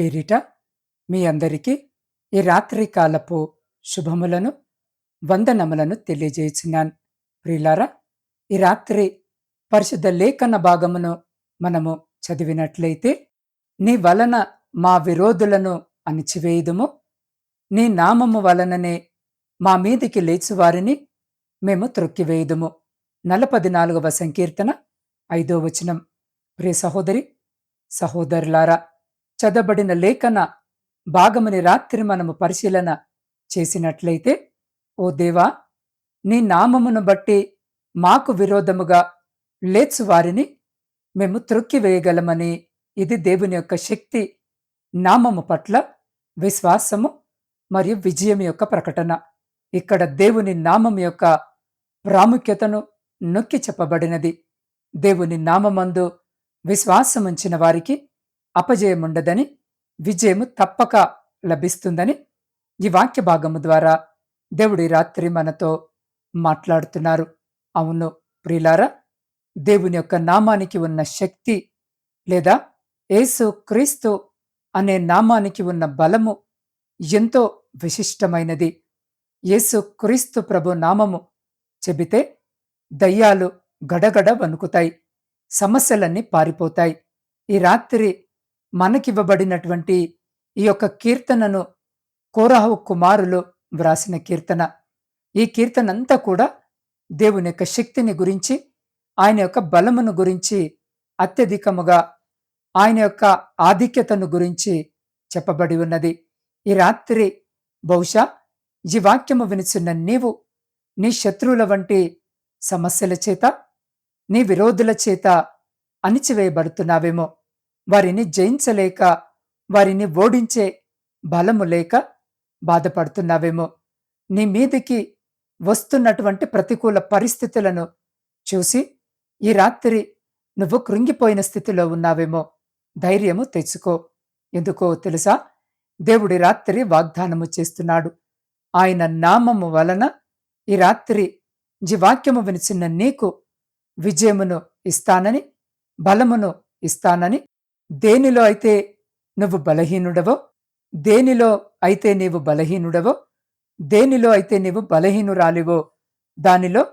పేరిట మీ అందరికీ ఈ రాత్రి కాలపు శుభములను వందనములను తెలియజేస్తున్నాను ప్రియులారా ఈ రాత్రి పరిశుద్ధ లేఖన భాగమును మనము చదివినట్లయితే నీ వలన మా విరోధులను అణిచివేయుదుము. నీ నామము వలననే మా మీదికి లేచువారిని మేము త్రొక్కివేయుదుము. నలపది నాలుగవ సంకీర్తన ఐదో వచనం. ప్రియ సహోదరి సహోదరులారా చదబడిన లేఖన భాగముని రాత్రి మనము పరిశీలన చేసినట్లయితే ఓ దేవా నీ నామమును బట్టి మాకు విరోధముగా లేచు వారిని మేము త్రొక్కివేయగలమని ఇది దేవుని యొక్క శక్తి నామము పట్ల విశ్వాసము మరియు విజయం యొక్క ప్రకటన. ఇక్కడ దేవుని నామం యొక్క ప్రాముఖ్యతను నొక్కి చెప్పబడినది. దేవుని నామమందు విశ్వాసముంచిన వారికి అపజయముండదని విజయము తప్పక లభిస్తుందని ఈ వాక్య భాగము ద్వారా దేవుడి రాత్రి మనతో మాట్లాడుతున్నారు. అవును ప్రిలారా దేవుని యొక్క నామానికి ఉన్న శక్తి లేదా ఏసు క్రీస్తు అనే నామానికి ఉన్న బలము ఎంతో విశిష్టమైనది. యేసు క్రీస్తు ప్రభు నామము చెబితే దయ్యాలు గడగడ వణుకుతాయి సమస్యలన్నీ పారిపోతాయి. ఈ రాత్రి మనకివ్వబడినటువంటి ఈ యొక్క కీర్తనను కోరాహు కుమారులు వ్రాసిన కీర్తన. ఈ కీర్తన అంతా కూడా దేవుని యొక్క శక్తిని గురించి ఆయన యొక్క బలమును గురించి అత్యధికముగా ఆయన యొక్క ఆధిక్యతను గురించి చెప్పబడి ఉన్నది. ఈ రాత్రి బహుశా ఈ వాక్యము వినిచున్న నీవు నీ శత్రువుల వంటి సమస్యల చేత నీ విరోధుల చేత అణిచివేయబడుతున్నావేమో. వారిని జయించలేక వారిని ఓడించే బలము లేక బాధపడుతున్నావేమో. నీ మీదికి వస్తున్నటువంటి ప్రతికూల పరిస్థితులను చూసి ఈ రాత్రి నువ్వు కృంగిపోయిన స్థితిలో ఉన్నావేమో ధైర్యము తెచ్చుకో. ఎందుకో తెలుసా? దేవుడి రాత్రి వాగ్దానము చేస్తున్నాడు. ఆయన నామము వలన ఈ రాత్రి జీవాక్యము వినిచిన నీకు విజయమును ఇస్తానని బలమును ఇస్తానని దేనిలో అయితే నువ్వు బలహీనుడవో దేనిలో అయితే నీవు బలహీనుడవో దేనిలో అయితే నీవు బలహీనురాలివో దానిలో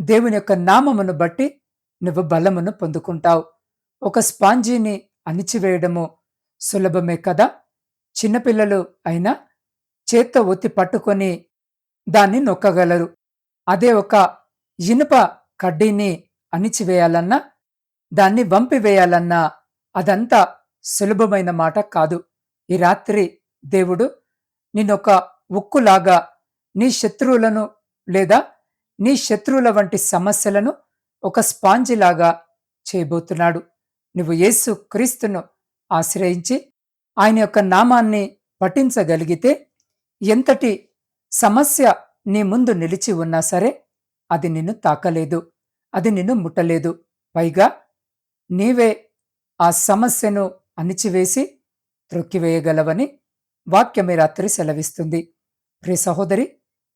దేవుని యొక్క నామమును బట్టి నువ్వు బలమును పొందుకుంటావు. ఒక స్పాంజీని అణిచివేయడము సులభమే కదా? చిన్నపిల్లలు అయినా చేత్తో ఒత్తి పట్టుకొని దాన్ని నొక్కగలరు. అదే ఒక ఇనుప కడ్డీని అణిచివేయాలన్నా దాన్ని వంపివేయాలన్నా అదంతా సులభమైన మాట కాదు. ఈ రాత్రి దేవుడు నిన్నొక ఉక్కులాగా నీ శత్రువులను లేదా నీ శత్రువుల వంటి సమస్యలను ఒక స్పాంజిలాగా చేయబోతున్నాడు. నువ్వు యేసు క్రీస్తును ఆశ్రయించి ఆయన యొక్క నామాన్ని పఠించగలిగితే ఎంతటి సమస్య నీ ముందు నిలిచి ఉన్నా సరే అది నిన్ను తాకలేదు. అది నిన్ను ముట్టలేదు. పైగా నీవే ఆ సమస్యను అణిచివేసి త్రొక్కివేయగలవని వాక్యమే రాత్రి సెలవిస్తుంది. ప్రి సహోదరి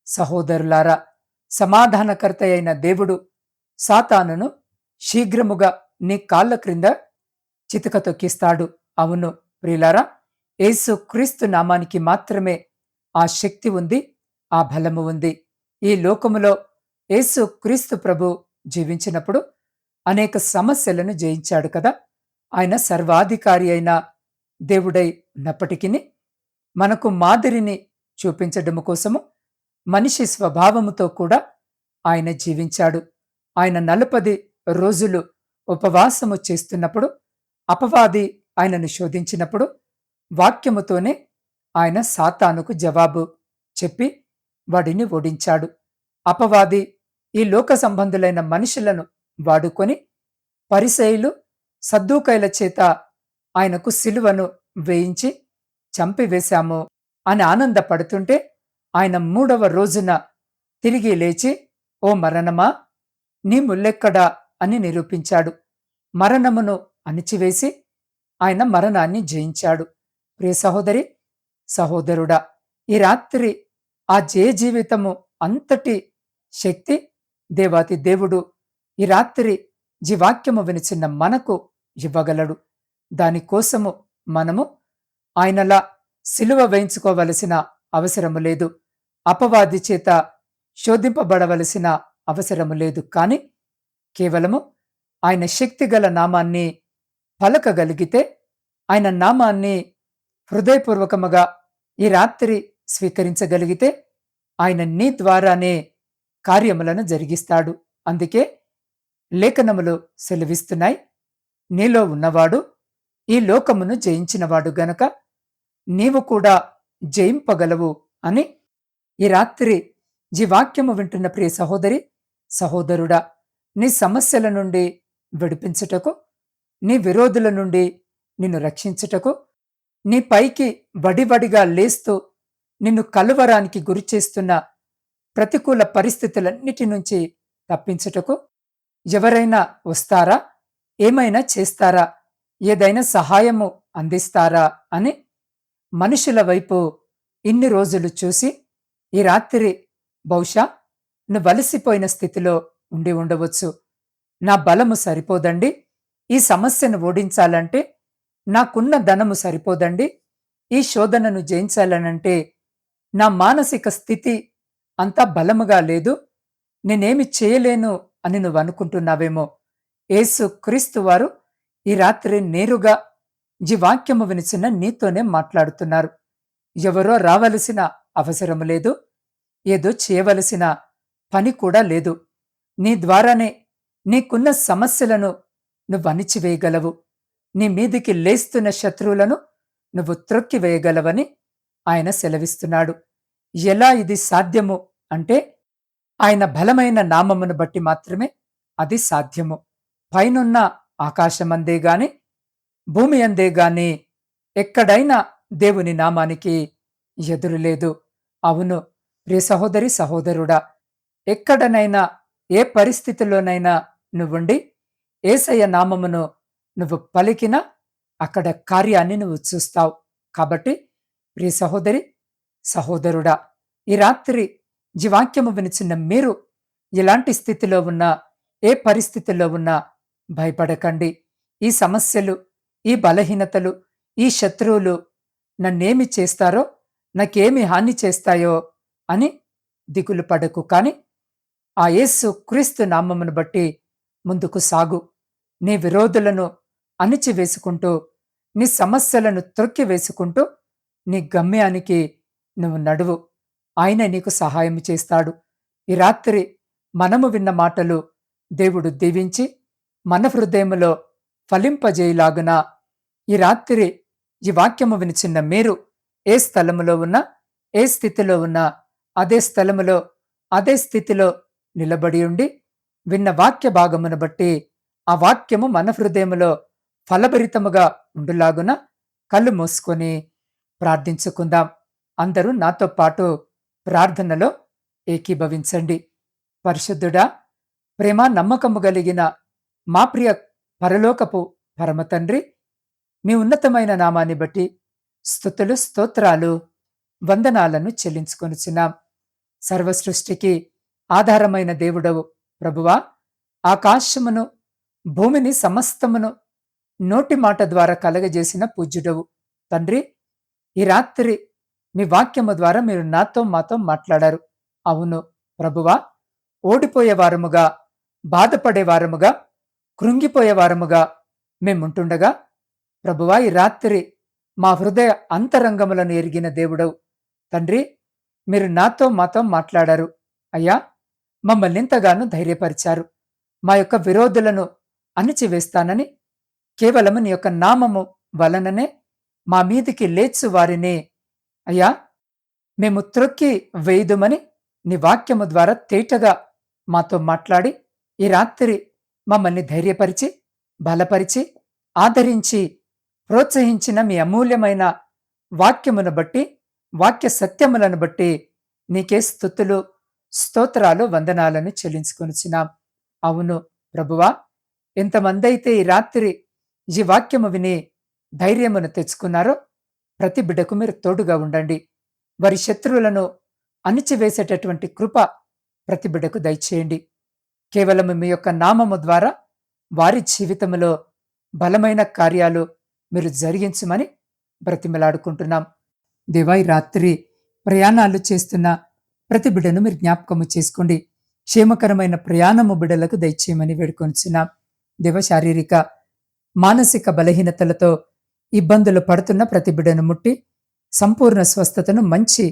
సహోదరులారా సమాధానకర్త అయిన దేవుడు సాతానును శీఘ్రముగా నీ కాళ్ళ క్రింద చితక తొక్కిస్తాడు. అవును ప్రియులారా యేసు క్రీస్తు నామానికి మాత్రమే ఆ శక్తి ఉంది ఆ బలము ఉంది. ఈ లోకములో యేసు క్రీస్తు ప్రభు జీవించినప్పుడు అనేక సమస్యలను జయించాడు కదా. ఆయన సర్వాధికారి అయిన దేవుడై ఉన్నప్పటికీ మనకు మాదిరిని చూపించడం కోసము మనిషి స్వభావముతో కూడా ఆయన జీవించాడు. ఆయన నలుపది రోజులు ఉపవాసము చేస్తున్నప్పుడు అపవాది ఆయనను శోధించినప్పుడు వాక్యముతోనే ఆయన సాతానుకు జవాబు చెప్పి వాడిని ఓడించాడు. అపవాది ఈ లోక సంబంధులైన మనుషులను వాడుకొని పరిసయులు సద్దూకైల చేత ఆయనకు సిలువను వేయించి చంపివేశాము అని ఆనందపడుతుంటే ఆయన మూడవ రోజున తిరిగి లేచి ఓ మరణమా నీ ముల్లెక్కడా అని నిరూపించాడు. మరణమును అణిచివేసి ఆయన మరణాన్ని జయించాడు. ప్రియ సహోదరి సహోదరుడా ఈ రాత్రి ఆ జయ జీవితము అంతటి శక్తి దేవాతి దేవుడు ఈ రాత్రి జీవాక్యము వినిచిన్న మనకు ఇవ్వగలడు. దానికోసము మనము ఆయనలా సిలువ వేయించుకోవలసిన అవసరము లేదు. అపవాది చేత శోధింపబడవలసిన అవసరము లేదు. కాని కేవలము ఆయన శక్తిగల నామాన్ని పలకగలిగితే ఆయన నామాన్ని హృదయపూర్వకముగా ఈ రాత్రి స్వీకరించగలిగితే ఆయన నీ ద్వారానే కార్యములను జరిగిస్తాడు. అందుకే లేఖనములు సెలవిస్తున్నాయి. నీలో ఉన్నవాడు ఈ లోకమును జయించినవాడు గనక నీవు కూడా జయింపగలవు అని ఈ రాత్రి జీవాక్యము వింటున్న ప్రియ సహోదరి సహోదరుడా నీ సమస్యల నుండి విడిపించుటకు నీ విరోధుల నుండి నిన్ను రక్షించుటకు నీ పైకి వడివడిగా లేస్తూ నిన్ను కలువరానికి గురి చేస్తున్న ప్రతికూల పరిస్థితులన్నిటి నుంచి తప్పించుటకు ఎవరైనా వస్తారా? ఏమైనా చేస్తారా? ఏదైనా సహాయము అందిస్తారా? అని మనుషుల వైపు ఇన్ని రోజులు చూసి ఈ రాత్రి బహుశా నువ్వు వలసిపోయిన స్థితిలో ఉండి ఉండవచ్చు. నా బలము సరిపోదండి. ఈ సమస్యను ఓడించాలంటే నాకున్న ధనము సరిపోదండి. ఈ శోధనను జయించాలనంటే నా మానసిక స్థితి అంతా బలముగా లేదు. నేనేమి చేయలేను అని నువ్వు అనుకుంటున్నావేమో. యేసు క్రీస్తు వారు ఈ రాత్రి నేరుగా జీవాక్యము వినిచిన నీతోనే మాట్లాడుతున్నారు. ఎవరో రావలసిన అవసరము లేదు ఏదో చేయవలసిన పని కూడా లేదు. నీ ద్వారానే నీకున్న సమస్యలను నువ్వు అణిచివేయగలవు. నీ మీదికి లేస్తున్న శత్రువులను నువ్వు త్రొక్కివేయగలవని ఆయన సెలవిస్తున్నాడు. ఎలా ఇది సాధ్యము అంటే ఆయన బలమైన నామమును బట్టి మాత్రమే అది సాధ్యము. పైనున్న ఆకాశమందే గాని భూమి అందే గాని ఎక్కడైనా దేవుని నామానికి ఎదురులేదు అవును ప్రియ సహోదరి సహోదరుడా ఎక్కడనైనా ఏ పరిస్థితిలోనైనా నువ్వుండి ఏసయ్య నామమును నువ్వు పలికినా అక్కడ కార్యాన్ని నువ్వు చూస్తావు. కాబట్టి ప్రియ సహోదరి సహోదరుడా ఈ రాత్రి జీవాక్యము వినిచిన మీరు ఎలాంటి స్థితిలో ఉన్నా ఏ పరిస్థితిలో ఉన్నా భయపడకండి. ఈ సమస్యలు ఈ బలహీనతలు ఈ శత్రువులు నన్నేమి చేస్తారో నాకేమి హాని చేస్తాయో అని దిగులు పడకు. కాని ఆ యేసు క్రీస్తు నామమును బట్టి ముందుకు సాగు. నీ విరోధులను అణిచివేసుకుంటూ నీ సమస్యలను త్రొక్కి వేసుకుంటూ నీ గమ్యానికి నువ్వు నడువు. ఆయన నీకు సహాయం చేస్తాడు. ఈ రాత్రి మనము విన్న మాటలు దేవుడు దీవించి మన హృదయములో ఫలింపజేయలాగున ఈ రాత్రి ఈ వాక్యము వినిచిన్న మీరు ఏ స్థలములో ఉన్నా ఏ స్థితిలో ఉన్నా అదే స్థలములో అదే స్థితిలో నిలబడి ఉండి విన్న వాక్య భాగమును బట్టి ఆ వాక్యము మన హృదయములో ఫలభరితముగా ఉండులాగున కళ్ళు మూసుకొని ప్రార్థించుకుందాం. అందరూ నాతో పాటు ప్రార్థనలో ఏకీభవించండి. పరిశుద్ధుడా ప్రేమ నమ్మకము కలిగిన మా ప్రియ పరలోకపు పరమతండ్రి మీ ఉన్నతమైన నామాన్ని బట్టి స్థుతులు స్తోత్రాలు వందనాలను చెల్లించుకొనిచున్నాం సర్వసృష్టికి ఆధారమైన దేవుడవు ప్రభువా ఆకాశమును భూమిని సమస్తమును నోటి మాట ద్వారా కలగజేసిన పూజ్యుడవు తండ్రి. ఈ రాత్రి మీ వాక్యము ద్వారా మీరు నాతో మాతో మాట్లాడారు. అవును ప్రభువా ఓడిపోయేవారముగా బాధపడేవారముగా కృంగిపోయేవారముగా మేముంటుండగా ప్రభువా ఈ రాత్రి మా హృదయ అంతరంగములను ఎరిగిన దేవుడవు. తండ్రి మీరు నాతో మాతో మాట్లాడారు. అయ్యా మమ్మల్ని ఇంతగానో ధైర్యపరిచారు. మా యొక్క విరోధులను అణిచివేస్తానని కేవలము నీ యొక్క నామము వలననే మా మీదికి లేచు వారిని. అయ్యా మేము త్రొక్కి వేయుదుమని నీ వాక్యము ద్వారా తేటగా మాతో మాట్లాడి ఈ రాత్రి మమ్మల్ని ధైర్యపరిచి బలపరిచి ఆదరించి ప్రోత్సహించిన మీ అమూల్యమైన వాక్యమును బట్టి వాక్య సత్యములను బట్టి నీకే స్థుతులు స్తోత్రాలు వందనాలను చెల్లించుకొనిచున్నాం. అవును ప్రభువా ఎంతమంది అయితే ఈ రాత్రి ఈ వాక్యము విని ధైర్యమును తెచ్చుకున్నారో ప్రతి బిడ్డకు మీరు తోడుగా ఉండండి. వారి శత్రువులను అణిచివేసేటటువంటి కృప ప్రతి బిడ్డకు దయచేయండి. కేవలం మీ యొక్క నామము ద్వారా వారి జీవితంలో బలమైన కార్యాలు మీరు జరిగించమని బ్రతిమలాడుకుంటున్నాం. దివాయి రాత్రి ప్రయాణాలు చేస్తున్న ప్రతి బిడ్డను మీరు జ్ఞాపకము చేసుకోండి. క్షేమకరమైన ప్రయాణము బిడ్డలకు దయచేయమని వేడుకొనిచున్నాం. దివ శారీరక మానసిక బలహీనతలతో ఇబ్బందులు పడుతున్న ప్రతి బిడ్డను ముట్టి సంపూర్ణ స్వస్థతను మంచి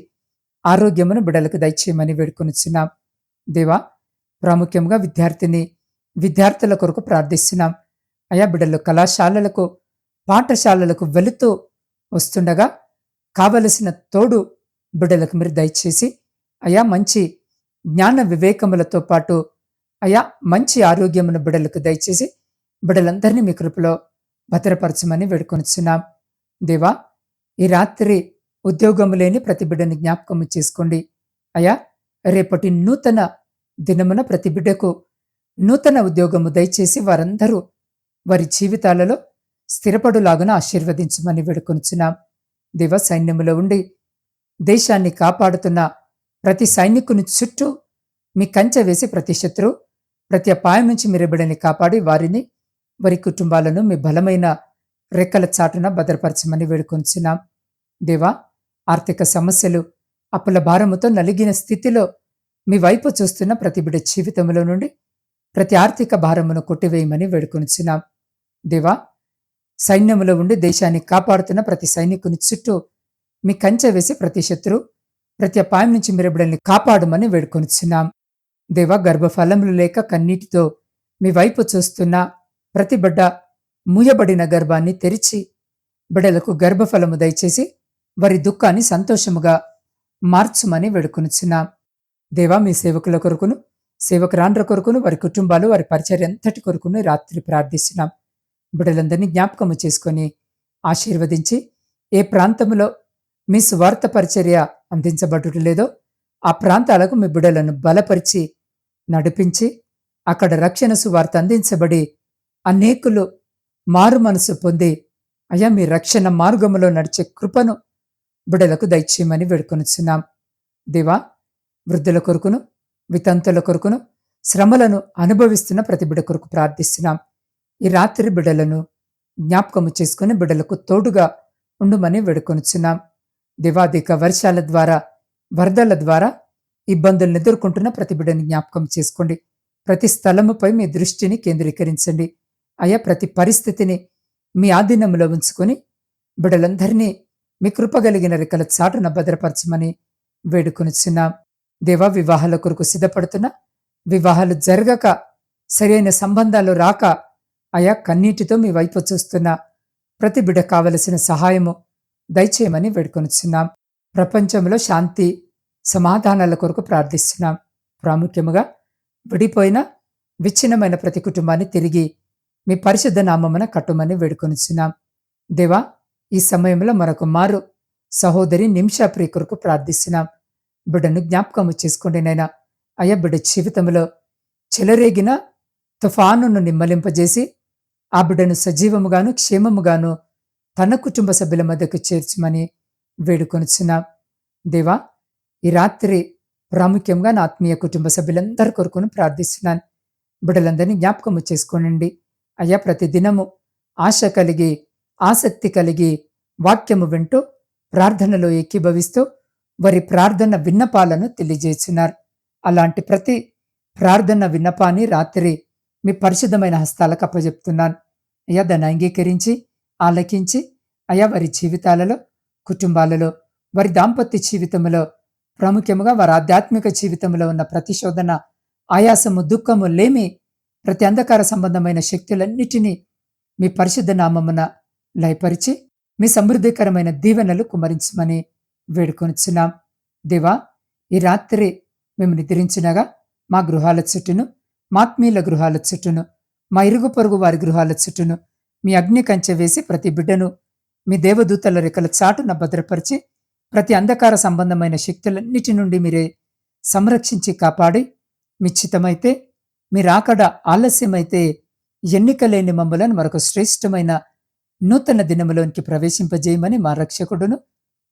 ఆరోగ్యమును బిడలకు దయచేయమని వేడుకొనిచున్నాం. దేవా ప్రాముఖ్యంగా విద్యార్థిని విద్యార్థుల కొరకు ప్రార్థిస్తున్నాం. అయా బిడ్డలు కళాశాలలకు పాఠశాలలకు వెళుతూ వస్తుండగా కావలసిన తోడు బిడ్డలకు మీరు దయచేసి అయా మంచి జ్ఞాన వివేకములతో పాటు అయా మంచి ఆరోగ్యమును బిడలకు దయచేసి బిడలందరినీ మీ కృపలో భద్రపరచమని వేడుకొనిచున్నాం. దేవా ఈ రాత్రి ఉద్యోగము లేని ప్రతి బిడ్డని జ్ఞాపకము చేసుకోండి. అయా రేపటి నూతన దినమున ప్రతి బిడ్డకు నూతన ఉద్యోగము దయచేసి వారందరూ వారి జీవితాలలో స్థిరపడులాగున ఆశీర్వదించమని వేడుకొనుచున్నాం. దివ సైన్యములో ఉండి దేశాన్ని కాపాడుతున్న ప్రతి సైనికుని చుట్టూ మీ కంచె వేసి ప్రతి శత్రు ప్రతి అపాయం నుంచి మీరు బిడ్డని కాపాడి వారిని వారి కుటుంబాలను మీ బలమైన రెక్కల చాటున భద్రపరచమని వేడుకొంచున్నాం దేవా ఆర్థిక సమస్యలు అప్పుల భారముతో నలిగిన స్థితిలో మీ వైపు చూస్తున్న ప్రతి బిడ్డ జీవితంలో నుండి ప్రతి ఆర్థిక భారమును కొట్టివేయమని వేడుకొనిచున్నాం. దేవా సైన్యములో ఉండి దేశాన్ని కాపాడుతున్న ప్రతి సైనికుని చుట్టూ మీ కంచె వేసి ప్రతి శత్రు ప్రతి అపాయం నుంచి మీరు బిడ్డల్ని కాపాడమని వేడుకొనిచున్నాం. దేవా గర్భఫలములు లేక కన్నీటితో మీ వైపు చూస్తున్న ప్రతి బిడ్డ మూయబడిన గర్భాన్ని తెరిచి బిడ్డలకు గర్భఫలము దయచేసి వారి దుఃఖాన్ని సంతోషముగా మార్చుమని వేడుకొనిచున్నాం. దేవా మీ సేవకుల కొరకును సేవకురాండ్ర కొరకును వారి కుటుంబాలు వారి పరిచర్య ఎంతటి కొరకును రాత్రి ప్రార్థిస్తున్నాం. బిడ్డలందరినీ జ్ఞాపకము చేసుకొని ఆశీర్వదించి ఏ ప్రాంతంలో మీ స్వార్థ పరిచర్య అందించబడుట లేదో ఆ ప్రాంతాలకు మీ బిడ్డలను బలపరిచి నడిపించి అక్కడ రక్షణ సువార్త అందించబడి అనేకులు మారు మనసు పొంది అయ్యా మీ రక్షణ మార్గములో నడిచే కృపను బిడలకు దయచేయమని వేడుకొనిచున్నాం. దేవా వృద్ధుల కొరకును వితంతుల కొరకును శ్రమలను అనుభవిస్తున్న ప్రతి బిడ కొరకు ప్రార్థిస్తున్నాం. ఈ రాత్రి బిడలను జ్ఞాపకము చేసుకుని బిడలకు తోడుగా ఉండుమని వేడుకొనుచున్నాం. దివాధిక వర్షాల ద్వారా వరదల ద్వారా ఇబ్బందులను ఎదుర్కొంటున్న ప్రతి బిడ్డని జ్ఞాపకం చేసుకోండి. ప్రతి స్థలముపై మీ దృష్టిని కేంద్రీకరించండి. అయా ప్రతి పరిస్థితిని మీ ఆధీనంలో ఉంచుకొని బిడలందరినీ మీ కృపగలిగిన రెక్కల చాటున భద్రపరచమని వేడుకొనిచున్నాం. దేవా వివాహాల కొరకు సిద్ధపడుతున్న. వివాహాలు జరగక సరైన సంబంధాలు రాక అయా కన్నీటితో మీ వైపు చూస్తున్న. ప్రతి బిడ కావలసిన సహాయము దయచేయమని వేడుకొనిచున్నాం. ప్రపంచంలో శాంతి సమాధానాల కొరకు ప్రార్థిస్తున్నాం. ప్రాముఖ్యముగా విడిపోయిన విచ్ఛిన్నమైన ప్రతి కుటుంబాన్ని తిరిగి మీ పరిశుద్ధ నామమున కట్టుమని వేడుకొనిచున్నాం. దేవా ఈ సమయంలో మరొక మారు సహోదరి నిమిషాప్రియ కొరకు ప్రార్థిస్తున్నాం. బిడ్డను జ్ఞాపకము చేసుకోండి నైనా అయ్యా బిడ్డ జీవితంలో చెలరేగిన తుఫానును నిమ్మలింపజేసి ఆ బిడ్డను సజీవముగాను క్షేమముగాను తన కుటుంబ సభ్యుల మధ్యకు చేర్చమని వేడుకొనిచున్నాం. దేవా ఈ రాత్రి ప్రాముఖ్యంగా నా ఆత్మీయ కుటుంబ సభ్యులందరి కొరకును ప్రార్థిస్తున్నాను. బిడ్డలందరినీ జ్ఞాపకము చేసుకోనండి అయ్యా ప్రతి దినము ఆశ కలిగి ఆసక్తి కలిగి వాక్యము వింటూ ప్రార్థనలో ఏకీభవిస్తూ వారి ప్రార్థన విన్నపాలను తెలియజేస్తున్నారు అలాంటి ప్రతి ప్రార్థన విన్నపాన్ని రాత్రి మీ పరిశుద్ధమైన హస్తాలకు అప్పజెప్తున్నాను. అయ్యా దాన్ని అంగీకరించి ఆలకించి అయా వారి జీవితాలలో కుటుంబాలలో వారి దాంపత్య జీవితంలో ప్రాముఖ్యముగా వారి ఆధ్యాత్మిక జీవితంలో ఉన్న ప్రతిశోధన ఆయాసము దుఃఖము లేమి ప్రతి అంధకార సంబంధమైన శక్తులన్నిటినీ మీ పరిశుద్ధ నామమున లయపరిచి మీ సమృద్ధికరమైన దీవెనలు కుమరించమని వేడుకొనిచున్నాం. దేవా ఈ రాత్రి మేము నిద్రించినగా మా గృహాల చుట్టూను మాత్మీయుల గృహాల చుట్టూను మా ఇరుగు పొరుగు వారి గృహాల చుట్టూను మీ అగ్ని కంచె వేసి ప్రతి బిడ్డను మీ దేవదూతల రెక్కల చాటున భద్రపరిచి ప్రతి అంధకార సంబంధమైన శక్తులన్నిటి నుండి మీరే సంరక్షించి కాపాడి మిచ్చితమైతే మీరాకడ ఆలస్యమైతే ఎన్నికలేని మమ్మలను మరొక శ్రేష్టమైన నూతన దినములోనికి ప్రవేశింపజేయమని మా రక్షకుడును